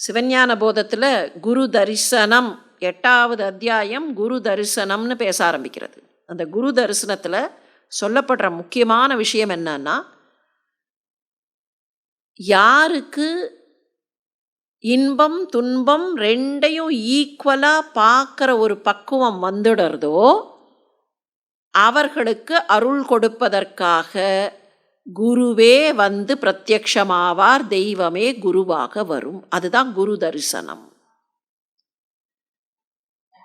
சிவஞான போதத்தில் குரு தரிசனம் எட்டாவது அத்தியாயம் குரு தரிசனம்னு பேச ஆரம்பிக்கிறது. அந்த குரு தரிசனத்தில் சொல்லப்படுற முக்கியமான விஷயம் என்னன்னா யாருக்கு இன்பம் துன்பம் ரெண்டையும் ஈக்குவலாக பார்க்குற ஒரு பக்குவம் வந்துடுறதோ அவர்களுக்கு அருள் கொடுப்பதற்காக குருவே வந்து பிரத்யக்ஷமாவார் தெய்வமே குருவாக வரும். அதுதான் குரு தரிசனம்.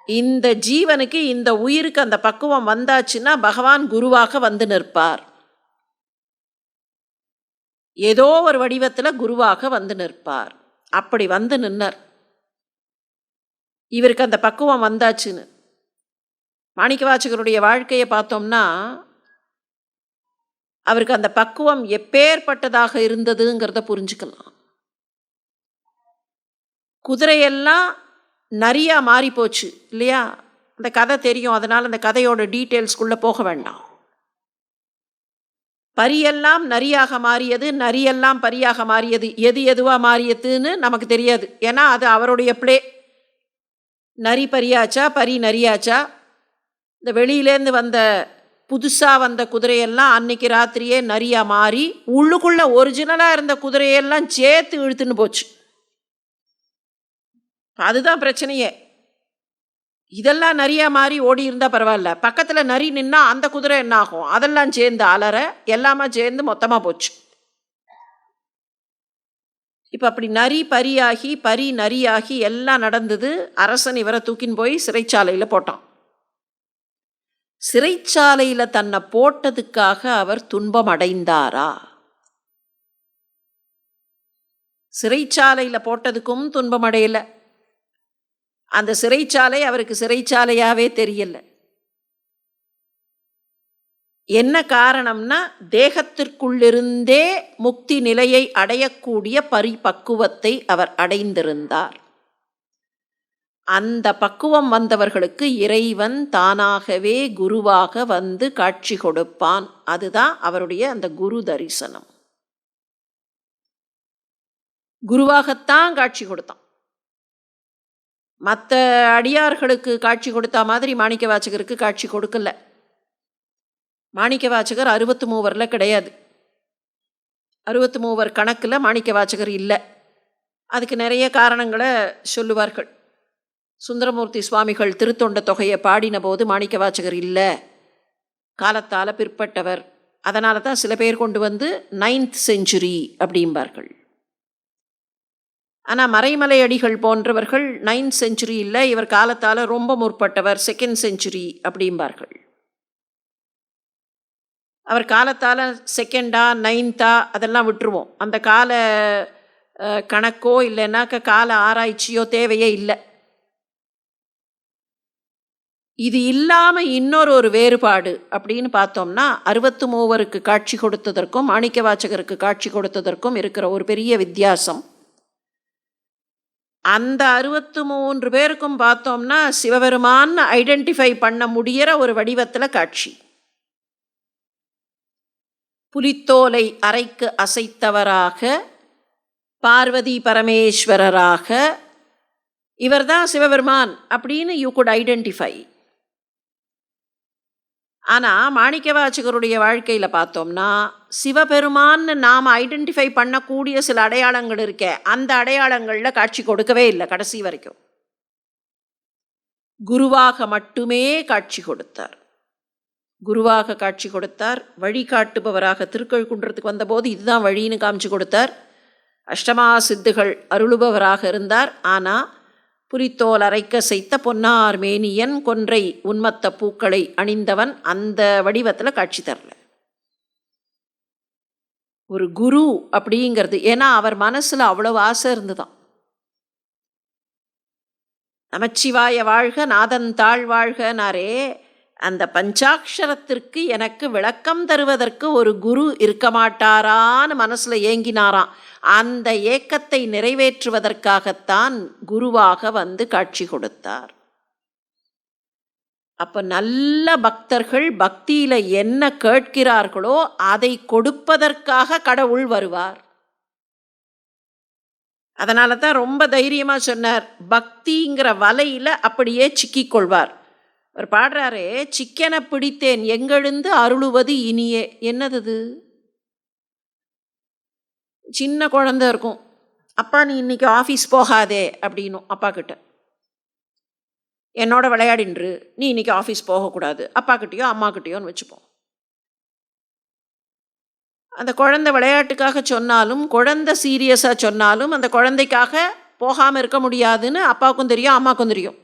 இந்த ஜீவனுக்கு இந்த உயிருக்கு அந்த பக்குவம் வந்தாச்சுன்னா பகவான் குருவாக வந்து நிற்பார். ஏதோ ஒரு வடிவத்தில் குருவாக வந்து நிற்பார். அப்படி வந்து நின்னர். இவருக்கு அந்த பக்குவம் வந்தாச்சுன்னு. மாணிக்கவாச்சகருடைய வாழ்க்கையை பார்த்தோம்னா அவருக்கு அந்த பக்குவம் எப்பேற்பட்டதாக இருந்ததுங்கிறத புரிஞ்சுக்கலாம். குதிரையெல்லாம் நிறையா மாறி போச்சு இல்லையா? அந்த கதை தெரியும் அதனால் அந்த கதையோட டீட்டெயில்ஸ்குள்ளே போக வேண்டாம். பரியெல்லாம் நரியாக மாறியது நரியெல்லாம் பரியாக மாறியது எது எதுவாக மாறியதுன்னு நமக்கு தெரியாது. ஏன்னா அது அவருடைய பிளே. நரி பரியாச்சா பரி நரியாச்சா? இந்த வெளியிலேருந்து வந்த புதுசாக வந்த குதிரையெல்லாம் அன்னைக்கு ராத்திரியே நரியாக மாறி உள்ளுக்குள்ளே ஒரிஜினலாக இருந்த குதிரையெல்லாம் சேர்த்து இழுத்துன்னு போச்சு. அதுதான் பிரச்சனையே. இதெல்லாம் நிறையா மாறி ஓடி இருந்தால் பரவாயில்ல. பக்கத்தில் நரி நின்னா அந்த குதிரை என்ன ஆகும்? அதெல்லாம் சேர்ந்து அலற எல்லாமே சேர்ந்து மொத்தமாக போச்சு. இப்போ அப்படி நரி பரியாகி பரி நரியாகி எல்லாம் நடந்தது அரசன் இவரை தூக்கின்னு போய் சிறைச்சாலையில் போட்டான். சிறைச்சாலையில் தன்னை போட்டதுக்காக அவர் துன்பம் அடைந்தாரா சிறைச்சாலையில் போட்டதுக்கும் துன்பம் அடையலை அந்த சிறைச்சாலை அவருக்கு சிறைச்சாலையாகவே தெரியல. என்ன காரணம்னா தேகத்திற்குள்ளிருந்தே முக்தி நிலையை அடையக்கூடிய பரிபக்குவத்தை அவர் அடைந்திருந்தார். அந்த பக்குவம் வந்தவர்களுக்கு இறைவன் தானாகவே குருவாக வந்து காட்சி கொடுப்பான். அதுதான் அவருடைய அந்த குரு தரிசனம். குருவாகத்தான் காட்சி கொடுத்தான். மற்ற அடியார்களுக்கு காட்சி கொடுத்த மாதிரி மாணிக்க வாச்சகருக்கு காட்சி கொடுக்கல. மாணிக்க வாச்சகர் அறுபத்து மூவரில் கிடையாது. அறுபத்து மூவர் கணக்கில் மாணிக்க வாச்சகர் இல்லை. அதுக்கு நிறைய காரணங்களை சொல்லுவார்கள். சுந்தரமூர்த்தி சுவாமிகள் திருத்தொண்ட தொகையை பாடின போது மாணிக்க வாச்சகர் இல்லை. காலத்தால் பிற்பட்டவர். அதனால தான் சில பேர் கொண்டு வந்து நைன்த் செஞ்சுரி அப்படிம்பார்கள். ஆனால் மறைமலை அடிகள் போன்றவர்கள் நைன்த் செஞ்சுரி இல்லை இவர் காலத்தால் ரொம்ப முற்பட்டவர் செகண்ட் செஞ்சுரி அப்படிம்பார்கள். அவர் காலத்தால் செகண்டா நைன்த்தா அதெல்லாம் விட்டுருவோம். அந்த கால கணக்கோ இல்லைன்னாக்க கால ஆராய்ச்சியோ தேவையே இல்லை. இது இல்லாமல் இன்னொரு ஒரு வேறுபாடு அப்படின்னு பார்த்தோம்னா அறுபத்து மூவருக்கு காட்சி கொடுத்ததற்கும் மாணிக்க வாச்சகருக்கு காட்சி கொடுத்ததற்கும் இருக்கிற ஒரு பெரிய வித்தியாசம். அந்த அறுபத்து மூன்று பேருக்கும் பார்த்தோம்னா சிவபெருமான் ஐடென்டிஃபை பண்ண முடிகிற ஒரு வடிவத்தில் காட்சி. புலித்தோலை அறைக்கு அசைத்தவராக பார்வதி பரமேஸ்வரராக இவர்தான் சிவபெருமான் அப்படின்னு யூ குட் ஐடென்டிஃபை ஆனால் மாணிக்கவாச்சகருடைய வாழ்க்கையில் பார்த்தோம்னா சிவபெருமான்னு நாம் ஐடென்டிஃபை பண்ணக்கூடிய சில அடையாளங்கள் இருக்கே அந்த அடையாளங்களில் காட்சி கொடுக்கவே இல்லை கடைசி வரைக்கும். குருவாக மட்டுமே காட்சி கொடுத்தார். குருவாக காட்சி கொடுத்தார் வழிகாட்டுபவராக திருக்கழுக்குன்றத்துக்கு வந்தபோது இதுதான் வழின்னு காமிச்சு கொடுத்தார். அஷ்டமா சித்துகள் அருளுபவராக இருந்தார் ஆனால் புரித்தோல் அரைக்க செய்த பொன்னார் மேனியன் கொன்றை உன்மத்த பூக்களை அணிந்தவன் அந்த வடிவத்தில் காட்சி தரல. ஒரு குரு அப்படிங்கிறது ஏன்னா அவர் மனசில் அவ்வளவு ஆசை இருந்துதான். நமச்சிவாய வாழ்க நாதன் தாழ் வாழ்கனாரே அந்த பஞ்சாட்சரத்திற்கு எனக்கு விளக்கம் தருவதற்கு ஒரு குரு இருக்க மாட்டாரான்னு மனசில் ஏங்கினாராம். அந்த ஏக்கத்தை நிறைவேற்றுவதற்காகத்தான் குருவாக வந்து காட்சி கொடுத்தார். அப்போ நல்ல பக்தர்கள் பக்தியில் என்ன கேட்கிறார்களோ அதை கொடுப்பதற்காக கடவுள் வருவார். அதனால தான் ரொம்ப தைரியமாக சொன்னார். பக்திங்கிற வலையில் அப்படியே சிக்கிக் கொள்வார். அவர் பாடுறாரே சிக்கனை பிடித்தேன் எங்கெழுந்து அருளுவது இனியே? என்னது சின்ன குழந்தை இருக்கும். அப்பா நீ இன்னைக்கு ஆஃபீஸ் போகாதே அப்படின்னும் அப்பா கிட்ட. என்னோட விளையாடின்று நீ இன்னைக்கு ஆஃபீஸ் போகக்கூடாது. அப்பா கிட்டேயோ அம்மா கிட்டேயோன்னு வச்சுப்போம். அந்த குழந்தை விளையாட்டுக்காக சொன்னாலும் குழந்தை சீரியஸாக சொன்னாலும் அந்த குழந்தைக்காக போகாமல் இருக்க முடியாதுன்னு அப்பாவுக்கும் தெரியும் அம்மாவுக்கும் தெரியும்.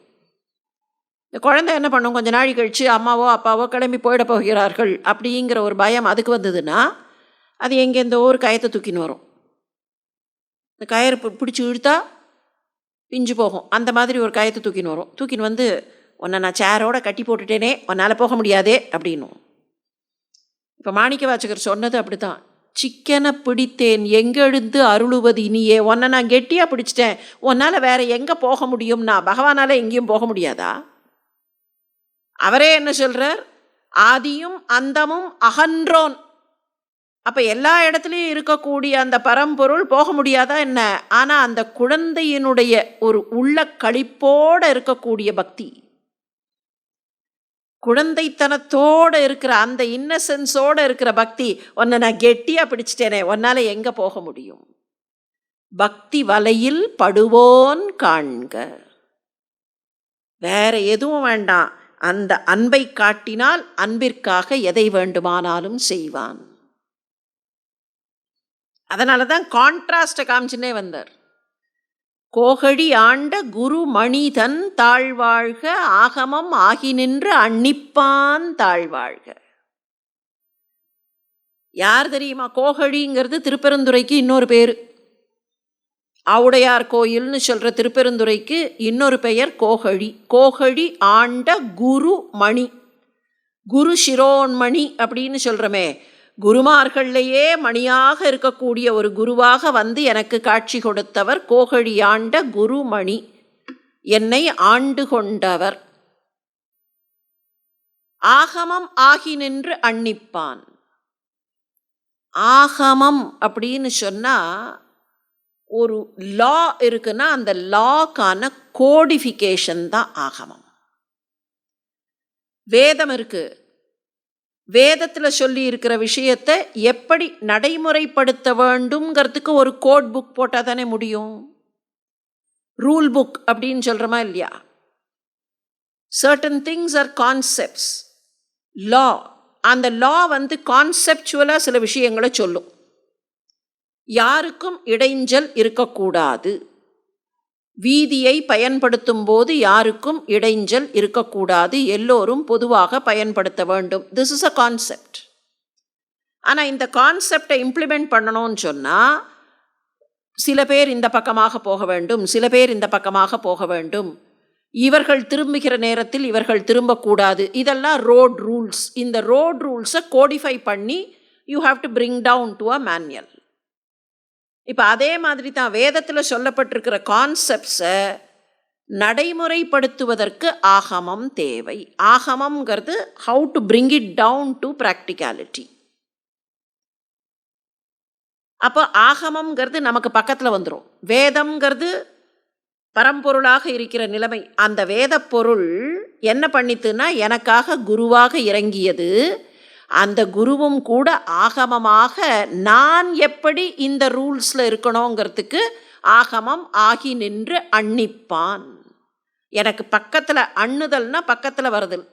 இந்த குழந்தை என்ன பண்ணும்? கொஞ்ச நாள் கழித்து அம்மாவோ அப்பாவோ கிளம்பி போயிட போகிறார்கள் அப்படிங்கிற ஒரு பயம் அதுக்கு வந்ததுன்னா அது எங்கேருந்தோ ஒரு கயத்தை தூக்கின்னு வரும். இந்த கயிறு பிடிச்சி இழுத்தா பிஞ்சு போகும். அந்த மாதிரி ஒரு கயத்தை தூக்கின்னு வரும். தூக்கின்னு வந்து உன்னை நான் சேரோட கட்டி போட்டுட்டேனே உன்னால் போக முடியாதே அப்படின்னும் இப்போ மாணிக்க வாச்சகர் சொன்னது அப்படித்தான். சிக்கனை பிடித்தேன் எங்கெழுந்து அருளுவது இனியே? உன்னை நான் கெட்டியாக பிடிச்சிட்டேன். உன்னால் வேற எங்கே போக முடியும்னா பகவானால் எங்கேயும் போக முடியாதா? அவரே என்ன சொல்கிறார் ஆதியும் அந்தமும் அகன்றோன். அப்போ எல்லா இடத்துலையும் இருக்கக்கூடிய அந்த பரம்பொருள் போக முடியாதா என்ன? ஆனால் அந்த குழந்தையினுடைய ஒரு உள்ள கழிப்போடு இருக்கக்கூடிய பக்தி. குழந்தைத்தனத்தோட இருக்கிற அந்த இன்னசென்ஸோட இருக்கிற பக்தி உன்னை நான் கெட்டியாக பிடிச்சிட்டேனே உன்னால் எங்கே போக முடியும்? பக்தி வலையில் படுவோன் காண்க. வேற எதுவும் வேண்டாம். அந்த அன்பை காட்டினால் அன்பிற்காக எதை வேண்டுமானாலும் செய்வான். அதனால தான் கான்ட்ராஸ்டை காமிச்சுனே வந்தார். கோகழி ஆண்ட குரு மணிதன் தாழ்வாழ்க ஆகமம் ஆகி நின்று அன்னிப்பான் தாழ்வாழ்க. யார் தெரியுமா? கோகழிங்கிறது திருப்பெருந்துறைக்கு இன்னொரு பேர். ஆவுடையார் கோயில்னு சொல்கிற திருப்பெருந்துறைக்கு இன்னொரு பெயர் கோகழி. கோகழி ஆண்ட குரு மணி. குரு சிரோன்மணி அப்படின்னு சொல்கிறோமே குருமார்கள்லேயே மணியாக இருக்கக்கூடிய ஒரு குருவாக வந்து எனக்கு காட்சி கொடுத்தவர் கோகழி ஆண்ட குருமணி என்னை ஆண்டு கொண்டவர். ஆகமம் ஆகி நின்று அன்னிப்பான். ஆகமம் அப்படின்னு சொன்னால் ஒரு லா இருக்குன்னா அந்த லாக்கான கோடிஃபிகேஷன் தான் ஆகமம். வேதம் இருக்கு. வேதத்தில் சொல்லி இருக்கிற விஷயத்தை எப்படி நடைமுறைப்படுத்த வேண்டும்ங்கிறதுக்கு ஒரு கோட் புக் போட்டால் தானே முடியும். ரூல் புக் அப்படின்னு சொல்கிறோமா இல்லையா? சர்டன் திங்ஸ் ஆர் கான்செப்ட்ஸ் லா அந்த லா வந்து கான்செப்டுவலாக சில விஷயங்களை சொல்லும். யாருக்கும் இடைஞ்சல் இருக்கக்கூடாது. வீதியை பயன்படுத்தும் போது யாருக்கும் இடைஞ்சல் இருக்கக்கூடாது. எல்லோரும் பொதுவாக பயன்படுத்த வேண்டும். திஸ் இஸ் அ கான்செப்ட் ஆனால் இந்த கான்செப்டை இம்ப்ளிமெண்ட் பண்ணணும்னு சொன்னால் சில பேர் இந்த பக்கமாக போக வேண்டும் சில பேர் இந்த பக்கமாக போக வேண்டும். இவர்கள் திரும்புகிற நேரத்தில் இவர்கள் திரும்பக்கூடாது. இதெல்லாம் ரோட் ரூல்ஸ் இந்த ரோட் ரூல்ஸை கோடிஃபை பண்ணி you have to bring down to a manual இப்போ அதே மாதிரி தான் வேதத்தில் சொல்லப்பட்டிருக்கிற கான்செப்ட்ஸை நடைமுறைப்படுத்துவதற்கு ஆகமம் தேவை. ஆகமம்ங்கிறது how to bring it down to practicality அப்போ ஆகமம்ங்கிறது நமக்கு பக்கத்தில் வந்துடும் வேதம்ங்கிறது பரம்பொருளாக இருக்கிற நிலைமை. அந்த வேத பொருள் என்ன பண்ணித்துன்னா எனக்காக குருவாக இறங்கியது அந்த குருவும் கூட ஆகமமாக நான் எப்படி இந்த ரூல்ஸில் இருக்கணுங்கிறதுக்கு ஆகமம் ஆகி நின்று அன்னிப்பான். எனக்கு பக்கத்தில் அண்ணுதல்னா பக்கத்தில் வருதல்.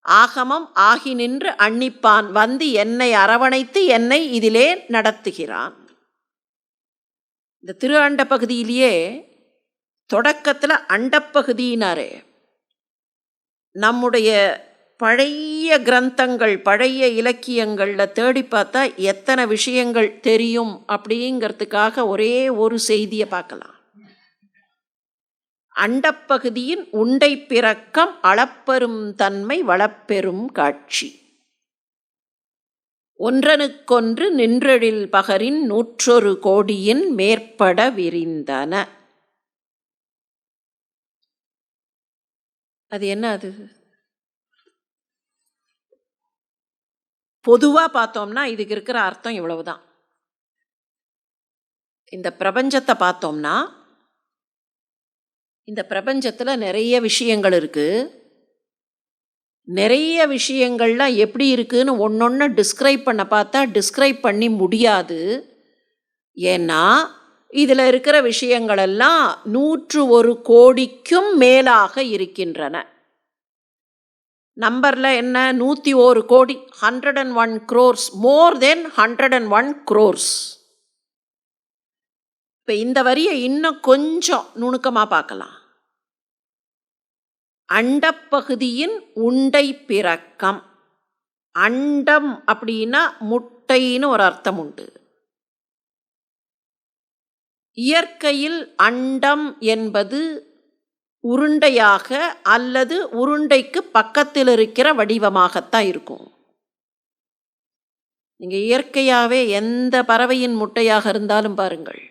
ஆகமம் ஆகி நின்று அன்னிப்பான். வந்து என்னை அரவணைத்து என்னை இதிலே நடத்துகிறான். இந்த திரு அண்ட பகுதியிலேயே தொடக்கத்தில் அண்டப்பகுதியினாரே நம்முடைய பழைய கிரந்தங்கள் பழைய இலக்கியங்களில் தேடி பார்த்தா எத்தனை விஷயங்கள் தெரியும் அப்படிங்கிறதுக்காக ஒரே ஒரு செய்தியை பார்க்கலாம். அண்டப்பகுதியின் உண்டை பிறக்கம் அளப்பெரும் தன்மை வளப்பெரும் காட்சி. ஒன்றனுக்கொன்று நின்றெழில் பகரின் நூற்றொரு கோடியின் மேற்பட விரிந்தன. அது என்ன அது? பொதுவாக பார்த்தோம்னா இதுக்கு இருக்கிற அர்த்தம் இவ்வளவுதான். இந்த பிரபஞ்சத்தை பார்த்தோம்னா இந்த பிரபஞ்சத்தில் நிறைய விஷயங்கள் இருக்குது நிறைய விஷயங்கள்லாம் எப்படி இருக்குதுன்னு ஒன்று ஒன்று டிஸ்கிரைப் பண்ண பார்த்தா டிஸ்கிரைப் பண்ணி முடியாது. ஏன்னா இதில் இருக்கிற விஷயங்களெல்லாம் நூற்று ஒரு கோடிக்கும் மேலாக இருக்கின்றன. நம்பரில் என்ன? நூற்றி ஒரு கோடி. Hundred and one crores more than hundred and one crores இப்போ இந்த வரியை இன்னும் கொஞ்சம் நுணுக்கமாக பார்க்கலாம். அண்டப்பகுதியின் உண்டை பிறக்கம். அண்டம் அப்படின்னா முட்டைன்னு ஒரு அர்த்தம் உண்டு. இயற்கையில் அண்டம் என்பது உருண்டையாக அல்லது உருண்டைக்கு பக்கத்தில் இருக்கிற வடிவமாகத்தான் இருக்கும். நீங்கள் இயற்கையாகவே எந்த பறவையின் முட்டையாக இருந்தாலும் பாருங்கள்.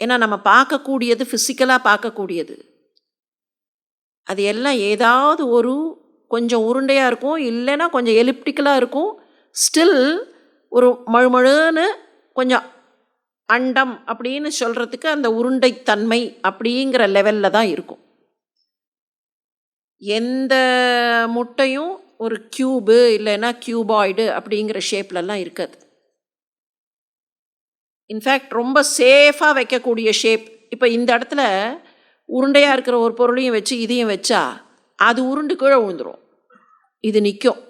ஏன்னா நம்ம பார்க்கக்கூடியது ஃபிசிக்கலாக பார்க்கக்கூடியது. அது எல்லாம் ஏதாவது ஒரு கொஞ்சம் உருண்டையாக இருக்கும் இல்லைன்னா கொஞ்சம் எலிப்டிக்கலாக இருக்கும். ஸ்டில் ஒரு மழுமழுன்னு கொஞ்சம் அண்டம் அப்படின்னு சொல்கிறதுக்கு அந்த உருண்டைத்தன்மை அப்படிங்கிற லெவலில் தான் இருக்கும். எந்த முட்டையும் ஒரு க்யூபு இல்லைன்னா க்யூபாய்டு அப்படிங்கிற ஷேப்லலாம் இருக்காது. இன்ஃபேக்ட் ரொம்ப சேஃபாக வைக்கக்கூடிய ஷேப் இப்போ இந்த இடத்துல உருண்டையாக இருக்கிற ஒரு பொருளையும் வச்சு இதையும் வச்சா அது உருண்டு கீழே விழுந்துடும் இது நிற்கும்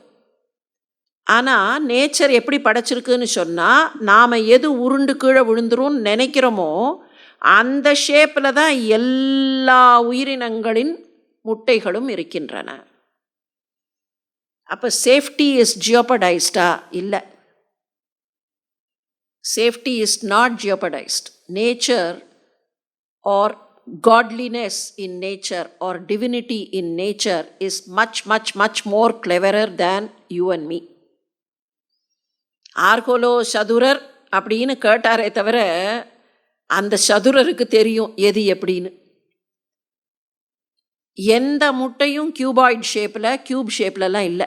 ஆனால் நேச்சர் எப்படி படைச்சிருக்குன்னு சொன்னால் நாம் எது உருண்டு கீழே விழுந்துரும்னு நினைக்கிறோமோ அந்த ஷேப்பில் தான் எல்லா உயிரினங்களின் முட்டைகளும் இருக்கின்றன. அப்போ சேஃப்டி இஸ் ஜியோபடைஸ்டா இல்லை. Safety is not jeopardized nature or godliness in nature or divinity in nature is much much much more cleverer than you and me ஆர்கோலோ சதுரர் அப்படின்னு கேட்டாரே தவிர அந்த சதுரருக்கு தெரியும் எது எப்படின்னு. எந்த முட்டையும் கியூபாய்ட் ஷேப்பில் கியூப் ஷேப்லலாம் இல்லை.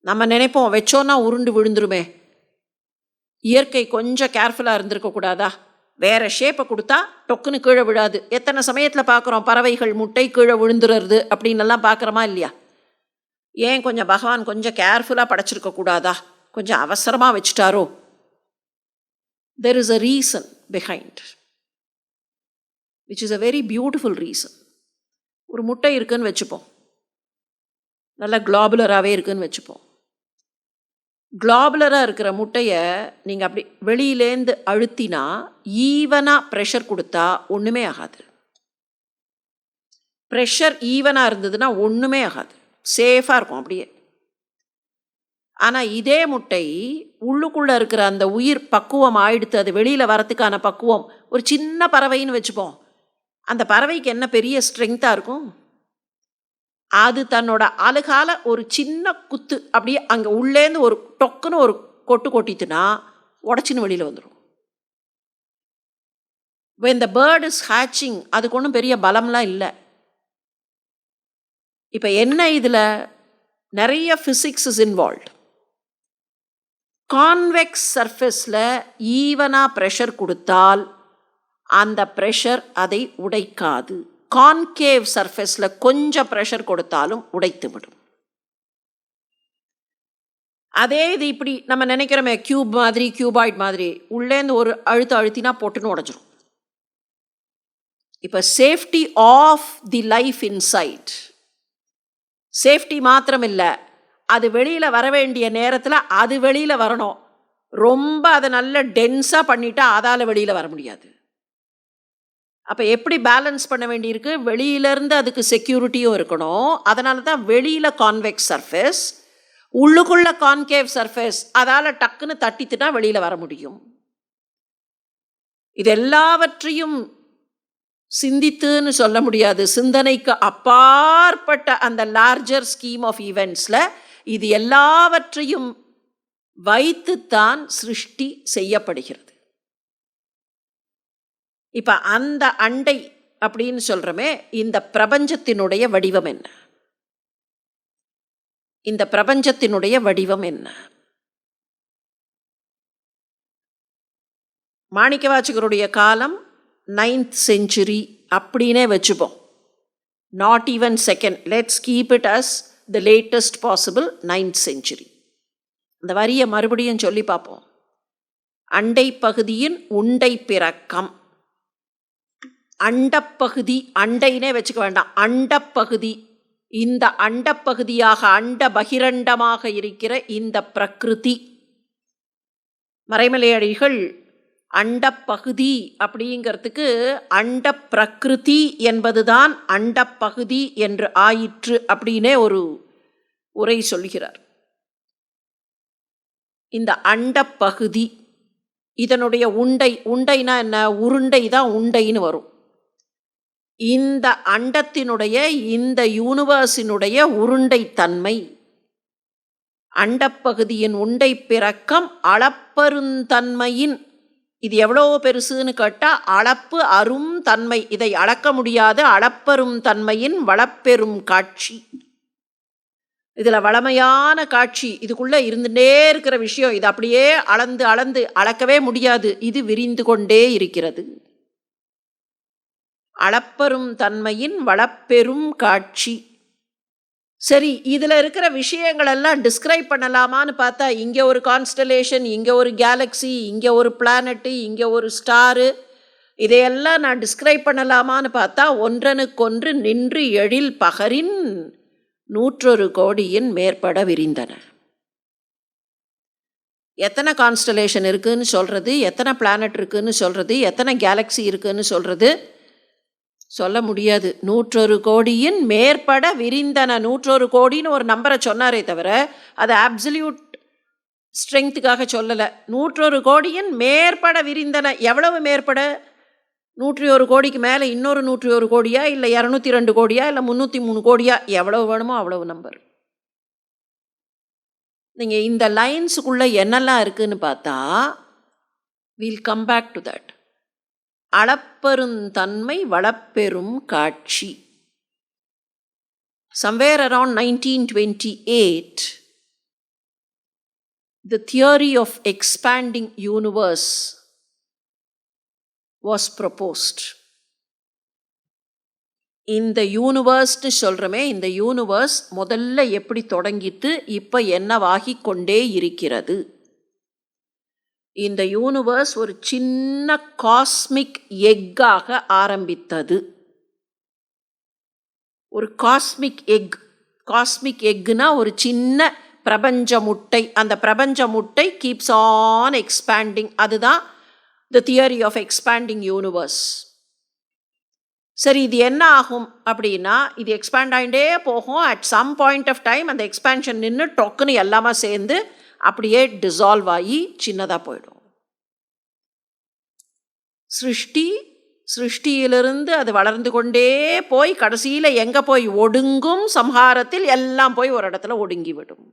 நம்ம நினைப்போம் வச்சோன்னா உருண்டு விழுந்துருமே. இயற்கை கொஞ்சம் கேர்ஃபுல்லாக இருந்திருக்க கூடாதா? வேற ஷேப்பை கொடுத்தா டொக்குன்னு கீழே விழாது. எத்தனை சமயத்தில் பார்க்குறோம் பறவைகள் முட்டை கீழே விழுந்துடுறது அப்படின்னெல்லாம் பார்க்குறோமா இல்லையா? ஏன் கொஞ்சம் பகவான் கொஞ்சம் கேர்ஃபுல்லாக படைச்சிருக்க கூடாதா? கொஞ்சம் அவசரமாக வச்சுட்டாரோ? There is a reason behind which is a very beautiful reason ஒரு முட்டை இருக்குன்னு வச்சுப்போம். நல்லா குளாபுலராகவே இருக்குன்னு வச்சுப்போம். குளாபுலராக இருக்கிற முட்டையை நீங்கள் அப்படி வெளியிலேருந்து அழுத்தினா ஈவனாக ப்ரெஷர் கொடுத்தா ஒன்றுமே ஆகாது. ப்ரெஷர் ஈவனாக இருந்ததுன்னா ஒன்றுமே ஆகாது. சேஃபாக இருக்கும் அப்படியே. ஆனால் இதே முட்டை உள்ளுக்குள்ளே இருக்கிற அந்த உயிர் பக்குவம் ஆயிடுத்து அது வெளியில் வரத்துக்கான பக்குவம். ஒரு சின்ன பறவைன்னு வச்சுப்போம். அந்த பறவைக்கு என்ன பெரிய ஸ்ட்ரெங்க்த்தாக இருக்கும்? அது தன்னோட அழுகால ஒரு சின்ன குத்து அப்படியே அங்கே உள்ளேருந்து ஒரு டொக்குன்னு ஒரு கொட்டு கொட்டித்துனா உடச்சின்னு வெளியில் வந்துடும் இப்போ இந்த பேர்டு இஸ் hatching அதுக்கு ஒன்றும் பெரிய பலம்லாம் இல்லை. இப்போ என்ன இதில்? நிறைய ஃபிசிக்ஸ் இஸ் இன்வால்வ் கான்வெக்ஸ் சர்ஃபேஸில் ஈவனாக ப்ரெஷர் கொடுத்தால் அந்த ப்ரெஷர் அதை உடைக்காது. கான்கேவ் சர்ஃபேஸில் கொஞ்சம் ப்ரெஷர் கொடுத்தாலும் உடைத்து விடும் அதே இது இப்படி நம்ம நினைக்கிறோமே கியூப் மாதிரி கியூபாய்ட் மாதிரி உள்ளேந்து ஒரு அழுத்த அழுத்தினா போட்டுன்னு உடஞ்சிரும். இப்போ safety of the life inside safety மாத்திரம் இல்லை அது வெளியில் வர வேண்டிய நேரத்தில் அது வெளியில் வரணும். ரொம்ப அதை நல்ல டென்ஸாக பண்ணிட்டா அதால் வெளியில் வர முடியாது. அப்போ எப்படி பேலன்ஸ் பண்ண வேண்டியிருக்கு? வெளியிலேருந்து அதுக்கு செக்யூரிட்டியும் இருக்கணும். அதனால தான் வெளியில் கான்வெக்ஸ் சர்ஃபேஸ் உள்ளுக்குள்ள கான்கேவ் சர்ஃபேஸ் அதால் டக்குன்னு தட்டித்துட்டா வெளியில் வர முடியும். இது எல்லாவற்றையும் சிந்தித்துன்னு சொல்ல முடியாது. சிந்தனைக்கு அப்பாற்பட்ட அந்த லார்ஜர் ஸ்கீம் ஆஃப் ஈவெண்ட்ஸில் இது எல்லாவற்றையும் வைத்துத்தான் சிருஷ்டி செய்யப்படுகிறது. இப்போ அந்த அண்டை அப்படின்னு சொல்கிறோமே இந்த பிரபஞ்சத்தினுடைய வடிவம் என்ன? இந்த பிரபஞ்சத்தினுடைய வடிவம் என்ன? மாணிக்கவாச்சகருடைய காலம் நைன்த் செஞ்சுரி அப்படின்னே வச்சுப்போம். Not even second let's keep it as the latest possible ninth century அந்த வரியை மறுபடியும் சொல்லி பார்ப்போம். அண்டை பகுதியின் உண்டை பிறக்கம். அண்டப்பகுதி அண்டைனே வச்சுக்க வேண்டாம். அண்டப்பகுதி இந்த அண்டப்பகுதியாக அண்ட பகிரண்டமாக இருக்கிற இந்த பிரகிருதி. மறைமலையடிகள் அண்டப்பகுதி அப்படிங்கிறதுக்கு அண்ட பிரகிருதி என்பதுதான் அண்டப்பகுதி என்று ஆயிற்று அப்படின்னே ஒரு உரை சொல்கிறார். இந்த அண்டப்பகுதி இதனுடைய உண்டை உண்டைனா என்ன? உருண்டை தான் உண்டைன்னு வரும். இந்த அண்டத்தினுடைய இந்த யூனிவர்ஸினுடைய உருண்டை தன்மை அண்டப்பகுதியின் உண்டை பிறக்கம் அளப்பருந்தன்மையின் இது எவ்வளோ பெருசுன்னு கேட்டால் அளப்பு அரும் தன்மை. இதை அளக்க முடியாத. அளப்பெரும் தன்மையின் வளப்பெரும் காட்சி. இதில் வளமையான காட்சி. இதுக்குள்ளே இருந்துகிட்டே இருக்கிற விஷயம். இது அப்படியே அளந்து அளந்து அளக்கவே முடியாது. இது விரிந்து கொண்டே இருக்கிறது. அளப்பெரும் தன்மையின் வளப்பெரும் காட்சி. சரி இதில் இருக்கிற விஷயங்களெல்லாம் டிஸ்கிரைப் பண்ணலாமான்னு பார்த்தா இங்கே ஒரு கான்ஸ்டலேஷன் இங்கே ஒரு கேலக்ஸி இங்கே ஒரு பிளானட்டு இங்கே ஒரு ஸ்டாரு இதையெல்லாம் நான் டிஸ்கிரைப் பண்ணலாமான்னு பார்த்தா ஒன்றனுக்கொன்று நின்று எழில் பகரின் நூற்றொரு கோடியின் மேற்பட விரிந்தன. எத்தனை கான்ஸ்டலேஷன் இருக்குதுன்னு சொல்கிறது எத்தனை பிளானட் இருக்குதுன்னு சொல்கிறது எத்தனை கேலக்ஸி இருக்குதுன்னு சொல்கிறது சொல்ல முடியாது. நூற்றொரு கோடியின் மேற்பட விரிந்தன. நூற்றொரு கோடின்னு ஒரு நம்பரை சொன்னாரே தவிர அது ஆப்சல்யூட் ஸ்ட்ரெங்க்த்துக்காக சொல்லலை. நூற்றொரு கோடியின் மேற்பட விரிந்தன. எவ்வளவு மேற்பட? நூற்றி ஒரு கோடிக்கு மேலே இன்னொரு நூற்றி ஒரு கோடியா? இல்லை இரநூத்தி ரெண்டு கோடியா? இல்லை முந்நூற்றி மூணு கோடியா? எவ்வளவு வேணுமோ அவ்வளவு நம்பர் நீங்கள் இந்த லைன்ஸுக்குள்ளே என்னெல்லாம் இருக்குதுன்னு பார்த்தா will come back to that அளப்பெருந்தன்மை வளப்பெரும் காட்சி. Somewhere around nineteen twenty eight the theory of expanding universe was proposed இந்த யூனிவர்ஸ்னு சொல்கிறோமே இந்த யூனிவர்ஸ் முதல்ல எப்படி தொடங்கிட்டு இப்போ என்னவாகி கொண்டே இருக்கிறது? இந்த யூனிவர்ஸ் ஒரு சின்ன காஸ்மிக் எக்காக ஆரம்பித்தது. ஒரு காஸ்மிக் எக் காஸ்மிக் எக்குனா ஒரு சின்ன பிரபஞ்ச முட்டை. அந்த பிரபஞ்ச முட்டை கீப்ஸ் ஆன் எக்ஸ்பேண்டிங் அதுதான் the theory of expanding universe சரி இது என்ன ஆகும் அப்படின்னா இது எக்ஸ்பேண்ட் ஆகிட்டே போகும். At some point of time அந்த எக்ஸ்பேன்ஷன் நின்று டொக்குன்னு எல்லாமே சேர்ந்து அப்படியே டிசால்வ் ஆகி சின்னதாக போயிடும். சிருஷ்டி சிருஷ்டியிலிருந்து அது வளர்ந்து கொண்டே போய் கடைசியில் எங்கே போய் ஒடுங்கும் சம்ஹாரத்தில் எல்லாம் போய் ஒரு இடத்துல ஒடுங்கிவிடும்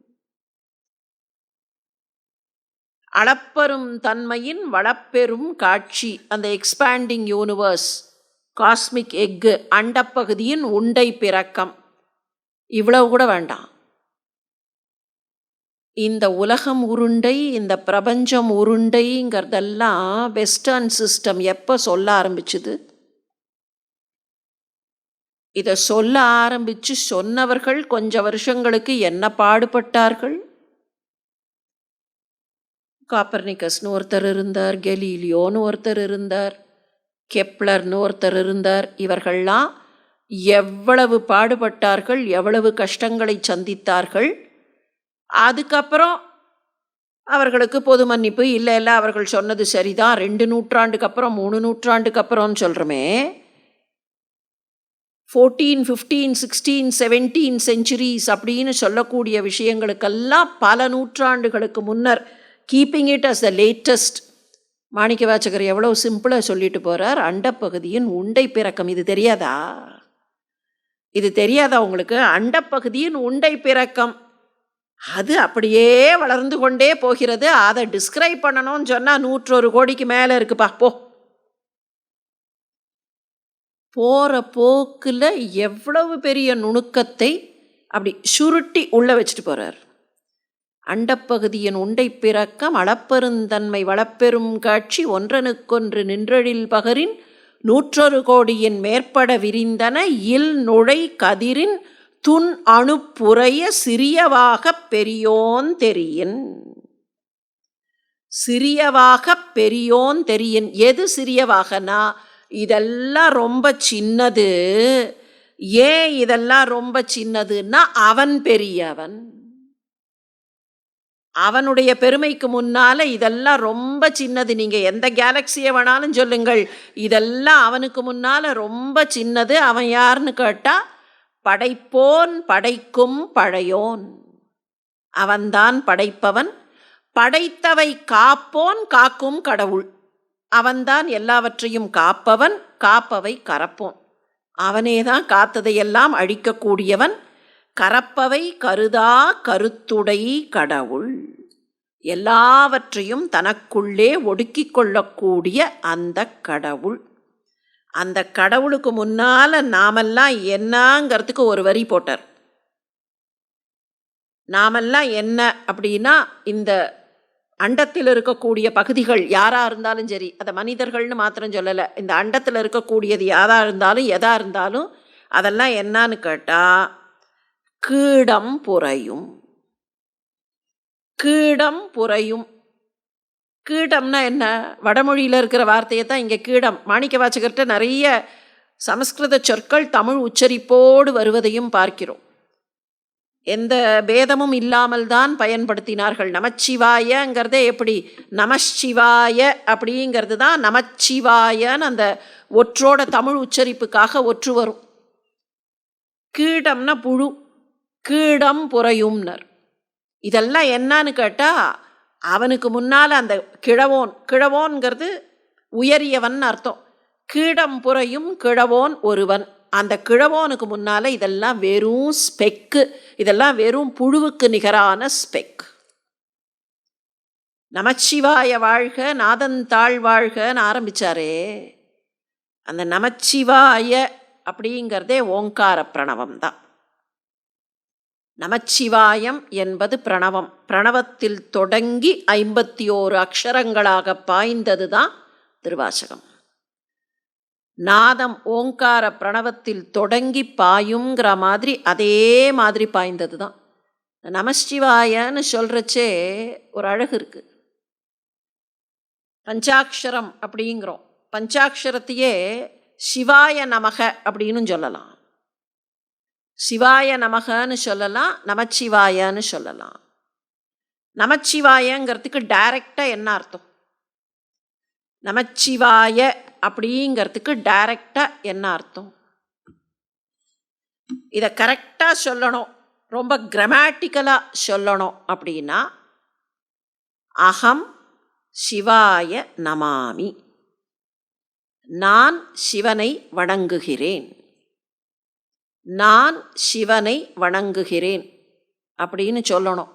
அளப்பெரும் தன்மையின் வளப்பெரும் காட்சி அந்த எக்ஸ்பேண்டிங் யூனிவர்ஸ் காஸ்மிக் எக்கு அண்டப்பகுதியின் உண்டை பிறக்கம். இவ்வளவு கூட வேண்டாம். இந்த உலகம் உருண்டை இந்த பிரபஞ்சம் உருண்டைங்கிறதெல்லாம் வெஸ்டர்ன் சிஸ்டம் எப்போ சொல்ல ஆரம்பிச்சுது? இதை சொல்ல ஆரம்பித்து சொன்னவர்கள் கொஞ்ச வருஷங்களுக்கு என்ன பாடுபட்டார்கள்? காப்பர்னிக்கஸ்னு ஒருத்தர் இருந்தார் கெலீலியோன்னு ஒருத்தர் இருந்தார் கெப்ளர்னு ஒருத்தர் இருந்தார். இவர்கள்லாம் எவ்வளவு பாடுபட்டார்கள் எவ்வளவு கஷ்டங்களை சந்தித்தார்கள்? அதுக்கப்புறம் அவர்களுக்கு பொது மன்னிப்பு. இல்லை இல்லை அவர்கள் சொன்னது சரிதான். ரெண்டு நூற்றாண்டுக்கு அப்புறம் மூணு நூற்றாண்டுக்கு அப்புறம்னு சொல்கிறோமே fourteen fifteen sixteen seventeen centuries அப்படின்னு சொல்லக்கூடிய விஷயங்களுக்கெல்லாம் பல நூற்றாண்டுகளுக்கு முன்னர் keeping it as the latest Manikkavachakar எவ்வளோ சிம்பிளாக சொல்லிட்டு போகிறார் அண்டப்பகுதியின் உண்டை பிறக்கம். இது தெரியாதா? இது தெரியாதா உங்களுக்கு? அண்டப்பகுதியின் உண்டை பிறக்கம். அது அப்படியே வளர்ந்து கொண்டே போகிறது. அதை டிஸ்கிரைப் பண்ணணும்னு சொன்னால் நூற்றொரு கோடிக்கு மேலே இருக்குப்பா போ. போகிற போக்கில் எவ்வளவு பெரிய நுணுக்கத்தை அப்படி சுருட்டி உள்ளே வச்சுட்டு போகிறார் அண்டப்பகுதியின் உண்டை பிறக்கம் அளப்பெருந்தன்மை வளப்பெரும் காட்சி ஒன்றனுக்கொன்று நின்றழில் பகரின் நூற்றொரு கோடியின் மேற்பட விரிந்தன இல் நுழை கதிரின் துன் அணுப்புறைய சிறியவாகப் பெரியோன் தெரியின். சிறியவாக பெரியோன் தெரியின். எது சிறியவாகனா? இதெல்லாம் ரொம்ப சின்னது. ஏன் இதெல்லாம் ரொம்ப சின்னதுன்னா அவன் பெரியவன். அவனுடைய பெருமைக்கு முன்னால இதெல்லாம் ரொம்ப சின்னது. நீங்க எந்த கேலக்சியை வேணாலும் சொல்லுங்கள். இதெல்லாம் அவனுக்கு முன்னால ரொம்ப சின்னது. அவன் யாருன்னு கேட்டா படைப்போன் படைக்கும் பழையோன். அவன்தான் படைப்பவன் படைத்தவை காப்போன் காக்கும் கடவுள். அவன்தான் எல்லாவற்றையும் காப்பவன் காப்பவை கரப்போன் அவனேதான் காத்ததையெல்லாம் அழிக்கக்கூடியவன் கரப்பவை கருதா கருத்துடை கடவுள். எல்லாவற்றையும் தனக்குள்ளே ஒடுக்கிக் கொள்ளக்கூடிய அந்த கடவுள். அந்த கடவுளுக்கு முன்னால நாமெல்லாம் என்னங்கிறதுக்கு ஒரு வரி போட்டார். நாமெல்லாம் என்ன அப்படின்னா இந்த அண்டத்தில் இருக்கக்கூடிய பகுதிகள் யாராக இருந்தாலும் சரி அதை மனிதர்கள்னு மாத்திரம் சொல்லலை இந்த அண்டத்தில் இருக்கக்கூடியது யாராக இருந்தாலும் எதா இருந்தாலும் அதெல்லாம் என்னன்னு கேட்டால் கீடம் புறையும் கீடம் புறையும் கீடம்னா என்ன? வடமொழியில் இருக்கிற வார்த்தையை தான் இங்கே கீடம். மாணிக்க வாச்சகர்கிட்ட நிறைய சமஸ்கிருத சொற்கள் தமிழ் உச்சரிப்போடு வருவதையும் பார்க்கிறோம். எந்த பேதமும் இல்லாமல் தான் பயன்படுத்தினார்கள். நமச்சிவாயங்கிறதே எப்படி? நமச்சிவாய அப்படிங்கிறது தான் நமச்சிவாயன்னு அந்த ஒற்றோட தமிழ் உச்சரிப்புக்காக ஒற்று வரும். கீடம்னா புழு. கீடம் புறையும்னர் இதெல்லாம் என்னன்னு கேட்டால் அவனுக்கு முன்னால் அந்த கிழவோன் கிழவோன்கிறது உயரியவன் அர்த்தம். கீடம் புறையும் கிழவோன் ஒருவன். அந்த கிழவோனுக்கு முன்னால் இதெல்லாம் வெறும் ஸ்பெக்கு. இதெல்லாம் வெறும் புழுவுக்கு நிகரான ஸ்பெக். நமச்சிவாய வாழ்க நாதன் தாழ் வாழ்கன்னு ஆரம்பிச்சாரே. அந்த நமச்சிவாய அப்படிங்கிறதே ஓங்கார பிரணவம் தான் நமச்சிவாயம் என்பது பிரணவம். பிரணவத்தில் தொடங்கி ஐம்பத்தி ஓரு அக்ஷரங்களாக பாய்ந்தது தான் திருவாசகம். நாதம் ஓங்கார பிரணவத்தில் தொடங்கி பாயுங்கிற மாதிரி அதே மாதிரி பாய்ந்தது தான் நமச்சிவாயன்னு சொல்கிறச்சே ஒரு அழகு இருக்குது பஞ்சாட்சரம் அப்படிங்கிறோம். பஞ்சாட்சரத்தையே சிவாய நமக அப்படின்னு சொல்லலாம். சிவாய நமகன்னு சொல்லலாம் நமச்சிவாயன்னு சொல்லலாம். நமச்சிவாயங்கிறதுக்கு டைரக்டாக என்ன அர்த்தம்? நமச்சிவாய அப்படிங்கிறதுக்கு டைரக்டாக என்ன அர்த்தம்? இதை கரெக்டாக சொல்லணும் ரொம்ப கிரமேட்டிக்கலாக சொல்லணும் அப்படின்னா அகம் சிவாய நமாமி. நான் சிவனை வணங்குகிறேன். நான் சிவனை வணங்குகிறேன் அப்படின்னு சொல்லணும்.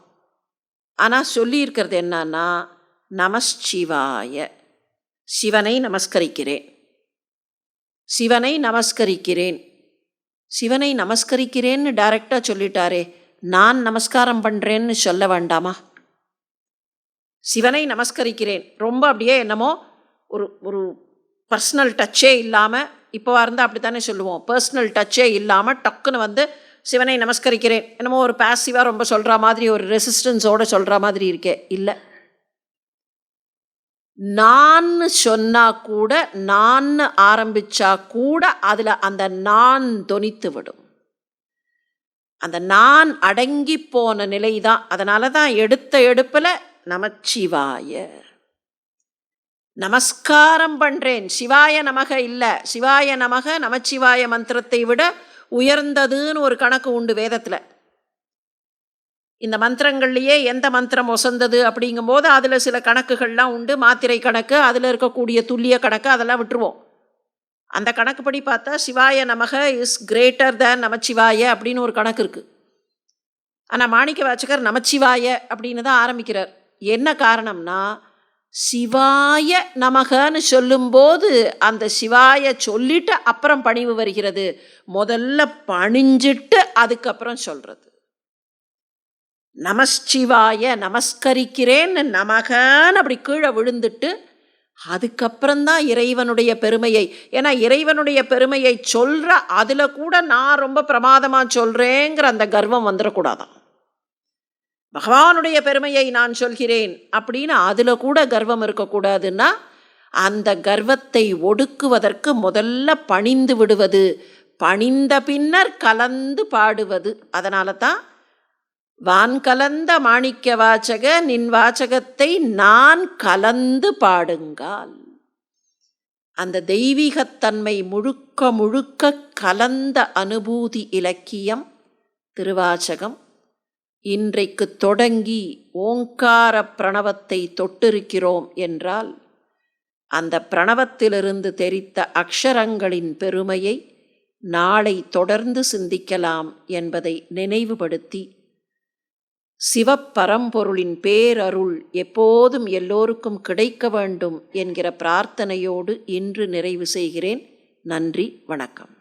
ஆனால் சொல்லியிருக்கிறது என்னன்னா நமஸ்சிவாய சிவனை நமஸ்கரிக்கிறேன். சிவனை நமஸ்கரிக்கிறேன். சிவனை நமஸ்கரிக்கிறேன்னு டைரக்டாக சொல்லிட்டாரே நான் நமஸ்காரம் பண்ணுறேன்னு சொல்ல வேண்டாமா? சிவனை நமஸ்கரிக்கிறேன். ரொம்ப அப்படியே என்னமோ ஒரு ஒரு பர்சனல் டச்சே இல்லாமல் இப்போ இருந்தால் அப்படி தானே சொல்லுவோம் பர்சனல் டச்சே இல்லாமல் டக்குன்னு வந்து சிவனை நமஸ்கரிக்கிறேன். என்னமோ ஒரு பேசிவாக ரொம்ப சொல்கிற மாதிரி ஒரு ரெசிஸ்டன்ஸோடு சொல்கிற மாதிரி இருக்கே. இல்லை. நான் சொன்னால் கூட நான் ஆரம்பித்தா கூட அதில் அந்த நான் தொனித்து விடும். அந்த நான் அடங்கி போன நிலை தான் அதனால தான் எடுத்த எடுப்பில் நமச்சிவாய. நமஸ்காரம் பண்ணுறேன் சிவாய நமக இல்லை. சிவாய நமக நமச்சிவாய மந்திரத்தை விட உயர்ந்ததுன்னு ஒரு கணக்கு உண்டு வேதத்தில். இந்த மந்திரங்கள்லையே எந்த மந்திரம் ஒசந்தது அப்படிங்கும்போது அதில் சில கணக்குகள்லாம் உண்டு. மாத்திரை கணக்கு அதில் இருக்கக்கூடிய துல்லிய கணக்கு அதெல்லாம் விட்டுருவோம். அந்த கணக்குப்படி பார்த்தா சிவாய நமக இஸ் கிரேட்டர் தேன் நமச்சிவாய அப்படின்னு ஒரு கணக்கு இருக்குது ஆனால் மாணிக்க வாச்சகர் நமச்சிவாய அப்படின்னு தான் ஆரம்பிக்கிறார். என்ன காரணம்னா சிவாய நமகன்னு சொல்லும்போது அந்த சிவாய சொல்லிட்டு அப்புறம் பணிவு வருகிறது. முதல்ல பணிஞ்சிட்டு அதுக்கப்புறம் சொல்கிறது நமச்சிவாய நமஸ்கரிக்கிறேன் நமகன்னு அப்படி கீழே விழுந்துட்டு அதுக்கப்புறம்தான் இறைவனுடைய பெருமையை. ஏன்னா இறைவனுடைய பெருமையை சொல்கிற அதில் கூட நான் ரொம்ப பிரமாதமாக சொல்கிறேங்கிற அந்த கர்வம் வந்துடக்கூடாதான் பகவானுடைய பெருமையை நான் சொல்கிறேன் அப்படின்னு அதில் கூட கர்வம் இருக்கக்கூடாதுன்னா அந்த கர்வத்தை ஒடுக்குவதற்கு முதல்ல பணிந்து விடுவது பணிந்த பின்னர் கலந்து பாடுவது. அதனால தான் வான் கலந்த மாணிக்க வாச்சக நின் வாச்சகத்தை நான் கலந்து பாடுங்கால். அந்த தெய்வீகத்தன்மை முழுக்க முழுக்க கலந்த அனுபூதி இலக்கியம் திருவாச்சகம் இன்றைக்கு தொடங்கி ஓங்கார பிரணவத்தை தொட்டிருக்கிறோம் என்றால் அந்த பிரணவத்திலிருந்து தெரித்த அக்ஷரங்களின் பெருமையை நாளை தொடர்ந்து சிந்திக்கலாம் என்பதை நினைவுபடுத்தி சிவப்பரம்பொருளின் பேரருள் எப்போதும் எல்லோருக்கும் கிடைக்க வேண்டும் என்கிற பிரார்த்தனையோடு இன்று நிறைவு செய்கிறேன். நன்றி வணக்கம்.